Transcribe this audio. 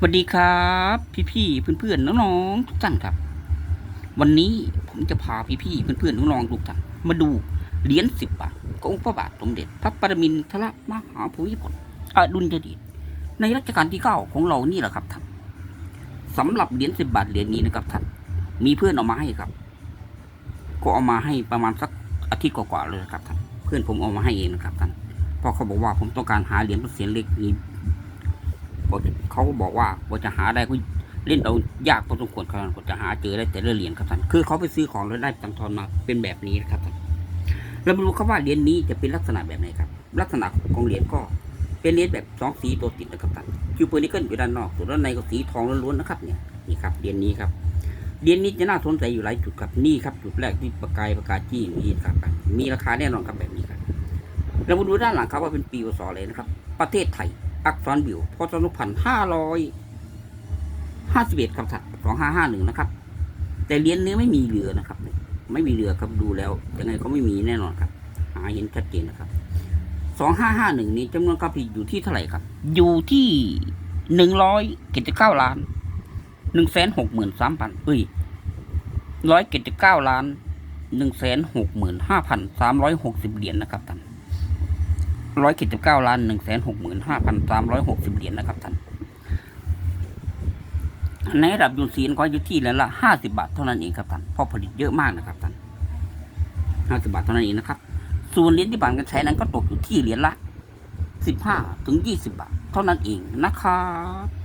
สวัสดีครับ พี่ๆเพื่อนๆน้องๆทุกท่านครับ วันนี้ผมจะพาพี่ๆเพื่อนๆน้องๆทุกท่านมาดูเหรียญสิบบาทขององค์พระบาทสมเด็จ พระปรมินทรมหาภูมิพลอดุลยเดชในรัชกาลที่เก้าของเรานี่แหละครับท่านสำหรับเหรียญสิบบาทเหรียญนี้นะครับท่านมีเพื่อนเอามาให้ครับ ก็เอามาให้ประมาณสักอาทิตย์กว่าๆเลยนะครับท่านเพื่อนผมเอามาให้เองนะครับท่านเพราะเขาบอกว่าผมต้องการหาเหรียญเสียนเล็กนี้ เขาก็บอกว่าว่าจะหาได้ก็เล่นเอายากพอสมควรครับกว่าจะหาเจอได้แต่ละเหรียญครับท่านคือเขาไปซื้อของแล้วได้ตังทอนมาเป็นแบบนี้นะครับท่านเรามาดูครับว่าเหรียญนี้จะเป็นลักษณะแบบไหนครับ ลักษณะของเหรียญก็เป็นเหรียญแบบสองสีตัวติดนะครับท่านคิวเปอร์นิเกิลอยู่ด้านนอกส่วนด้านในก็สีทองล้วนๆนะครับเนี่ยนี่ครับเหรียญนี้ครับเหรียญนี้จะน่าสนใจอยู่หลายจุดครับนี่ครับจุดแรกที่ประกายประกาศจี้นี่ครับ มีราคาแน่นอนครับแบบนี้ครับเรามาดูด้านหลังครับว่าเป็นปีวศอะไรนะครับ ประเทศไทย อักษรบิวพศสองพันห้าร้อยห้าสิบเอ็ดครับท่านสองห้าห้าหนึ่งนะครับ แต่เหรียญเนื้อไม่มีเรือนะครับ ไม่มีเรือครับดูแล้วยังไงก็ไม่มีแน่นอนครับ หาเห็นชัดเจนนะครับสองห้าห้าหนึ่งนี้จำนวนการผลิตอยู่ที่เท่าไหร่ครับ อยู่ที่หนึ่งร้อยเจ็ดสิบเก้าล้านหนึ่งแสนหกหมื่นสามพันเอ้ยร้อยเจ็ดสิบเก้าล้านหนึ่งแสนหกหมื่นห้าพันสามร้อยหกสิบเหรียญนะครับท่าน ร้อยเจ็ดสิบเก้าล้านหนึ่งแสนหกหมื่นห้าพันสามร้อยหกสิบเหรียญนะครับท่าน ในระดับยูนซีนก็อยู่ที่เหรียญละห้าสิบบาทเท่านั้นเองครับท่านเพราะผลิตเยอะมากนะครับท่านห้าสิบาทเท่านั้นเองนะครับส่วนเหรียญที่ผ่านการใช้นั้นก็ตกอยู่ที่เหรียญละสิบห้าถึงยี่สิบาท เท่านั้นเองนะครับ